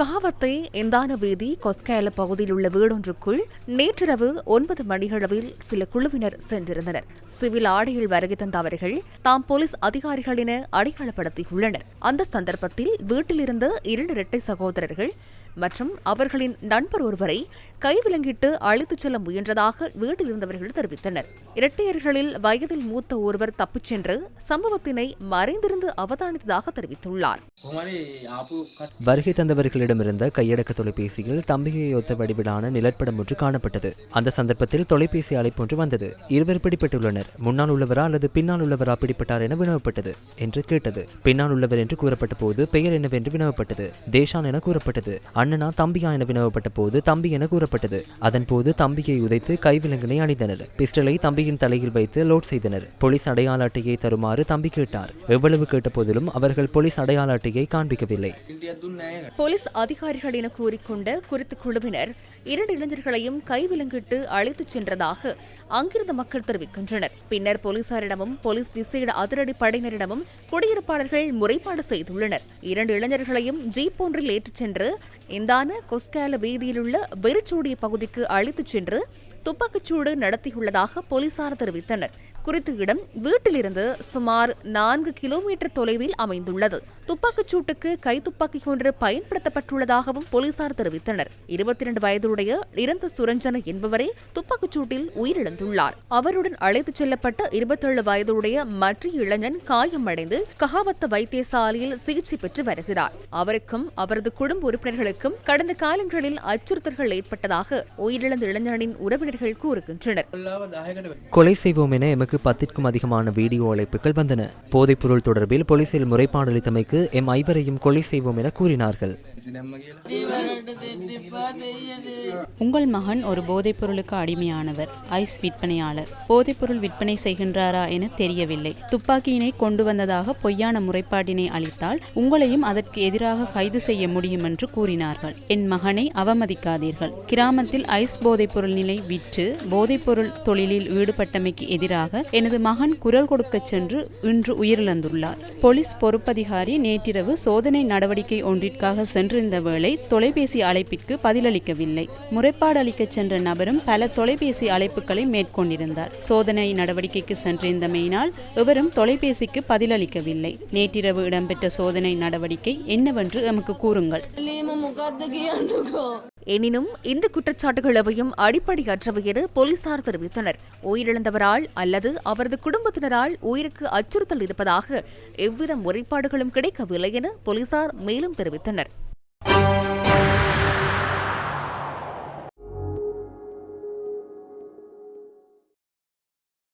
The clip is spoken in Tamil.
காவத்தை எந்தான வீதி கொஸ்கேல பகுதியில் உள்ள வீடொன்றுக்குள் நேற்றிரவு ஒன்பது மணியளவில் சில குழுவினர் சென்றிருந்தனர். சிவில் ஆடையில் வருகை தந்த அவர்கள் தாம் போலீஸ் அதிகாரிகளின அடையாளப்படுத்தியுள்ளனர். அந்த சந்தர்ப்பத்தில் வீட்டிலிருந்த இரண்டு இரட்டை சகோதரர்கள் மற்றும் அவர்களின் நண்பர் ஒருவரை கைவிலங்கிட்டு அழைத்துச் செல்ல முயன்றதாக வீட்டில் இருந்தவர்கள் தெரிவித்தனர். இரட்டையர்களில் வயதில் மூத்த ஒருவர் தப்பிச் சென்று சம்பவத்தினை மறைந்திருந்து அவதானித்ததாக தெரிவித்துள்ளார். வருகை தந்தவர்களிடமிருந்த கையடக்க தொலைபேசியில் தம்பியை ஒத்த வடிவிலான நிலப்படம் ஒன்று காணப்பட்டது. அந்த சந்தர்ப்பத்தில் தொலைபேசி அழைப்பு ஒன்று வந்தது. இருவர் பிடிபட்டுள்ளனர். முன்னால் உள்ளவரா அல்லது பின்னால் உள்ளவரா பிடிப்பட்டார் என வினவப்பட்டது என்று கேட்டது. பின்னால் உள்ளவர் என்று கூறப்பட்ட போது பெயர் என்னவென்று வினவப்பட்டது. தேஷான் என கூறப்பட்டது. அண்ணனா தம்பியா என வினவப்பட்ட போது தம்பி என கூற கூறப்பட்டது அதன்போது தம்பியை உதைத்து கைவிலங்கினை அணிந்தனர். பிஸ்டலை தம்பியின் தலையில் வைத்து லோட் செய்தனர். போலீஸ் அடையாள அட்டையை தருமாறு தம்பி கேட்டார். எவ்வளவு கேட்ட அவர்கள் போலீஸ் அடையாள அட்டையை காண்பிக்கவில்லை. போலீஸ் அதிகாரிகள் என கூறிக்கொண்ட குறித்த குழுவினர் இரண்டு இளைஞர்களையும் கைவிலங்கிட்டு அழைத்துச் சென்றதாக அங்கிருந்த மக்கள் தெரிவிக்கின்றனர். பின்னர் போலீசாரிடமும் போலீஸ் விசேட அதிரடி படையினரிடமும் குடியிருப்பாளர்கள் முறைப்பாடு செய்துள்ளனர். இரண்டு இளைஞர்களையும் ஜீப் ஒன்றில் ஏற்றுச் சென்று இந்தான கொஸ்கால வீதியிலுள்ள வெறிச்சு வெறிச்சோடிய பகுதிக்கு அழைத்துச் சென்று துப்பாக்கிச்சூடு நடத்தியுள்ளதாக போலீசார் தெரிவித்தனர். குறித்த இடம் வீட்டிலிருந்து சுமார் நான்கு கிலோமீட்டர் தொலைவில் அமைந்துள்ளது. துப்பாக்கிச்சூட்டுக்கு கைத்துப்பாக்கி ஒன்று பயன்படுத்தப்பட்டுள்ளதாகவும் போலீசார் தெரிவித்தனர். இருபத்தி இரண்டு வயதுடைய இறந்த சுரஞ்சன என்பவரே துப்பாக்கிச் சூட்டில் உயிரிழந்துள்ளார். அவருடன் அழைத்துச் செல்லப்பட்ட இருபத்தேழு வயதுடைய மற்ற இளைஞன் காயமடைந்து ககாவத்த வைத்தியசாலையில் சிகிச்சை பெற்று வருகிறார். அவருக்கும் அவரது குடும்ப உறுப்பினர்களுக்கும் கடந்த காலங்களில் அச்சுறுத்தல்கள் ஏற்பட்டதாக உயிரிழந்த இளைஞனின் உறவினர் ரசிகர்கள் கூறுகின்றனர். கொலை செய்வோம் என எமக்கு பத்திற்கும் அதிகமான வீடியோ அழைப்புகள் வந்தன. போதைப்பொருள் தொடர்பில் போலீசில் முறைப்பாடு அளித்தமைக்கு எம் ஐவரையும் கொலை செய்வோம் என கூறினார்கள். உங்கள் மகன் ஒரு போதைப் பொருளுக்கு அடிமையானவர் ஐஸ் விற்பனையாளர். போதைப்பொருள் விற்பனை செய்கின்றாரா என தெரியவில்லை. துப்பாக்கியினை கொண்டு வந்ததாக பொய்யான முறைப்பாட்டினை அளித்தால் உங்களையும் அதற்கு எதிராக கைது செய்ய முடியும் என்று கூறினார்கள். என் மகனை அவமதிக்காதீர்கள். கிராமத்தில் ஐஸ் போதைப்பொருள் நிலை விற்று போதைப்பொருள் தொழிலில் ஈடுபட்டமைக்கு எதிராக எனது மகன் குரல் கொடுக்கச் சென்று இன்று உயிரிழந்துள்ளார். போலீஸ் பொறுப்பதிகாரி நேற்றிரவு சோதனை நடவடிக்கை ஒன்றிற்காக சென்றிருந்த வேளை தொலைபேசி அழைப்பிற்கு பதிலளிக்கவில்லை. முறைப்பாடு அளிக்கச் சென்ற நபரும் பல தொலைபேசி அழைப்புகளை மேற்கொண்டிருந்தார். சோதனை நடவடிக்கைக்கு சென்றிருந்தமையினால் இவரும் தொலைபேசிக்கு பதிலளிக்கவில்லை. நேற்றிரவு இடம்பெற்ற சோதனை நடவடிக்கை என்னவென்று எமக்கு கூறுங்கள். எனினும் இந்த குற்றச்சாட்டுகள் எவையும் அடிப்படையற்றவை என போலீசார் தெரிவித்தனர். உயிரிழந்தவரால் அல்லது அவரது குடும்பத்தினரால் உயிருக்கு அச்சுறுத்தல் இருப்பதாக எவ்வித முறைப்பாடுகளும் கிடைக்கவில்லை என போலீசார் மேலும் தெரிவித்தனர்.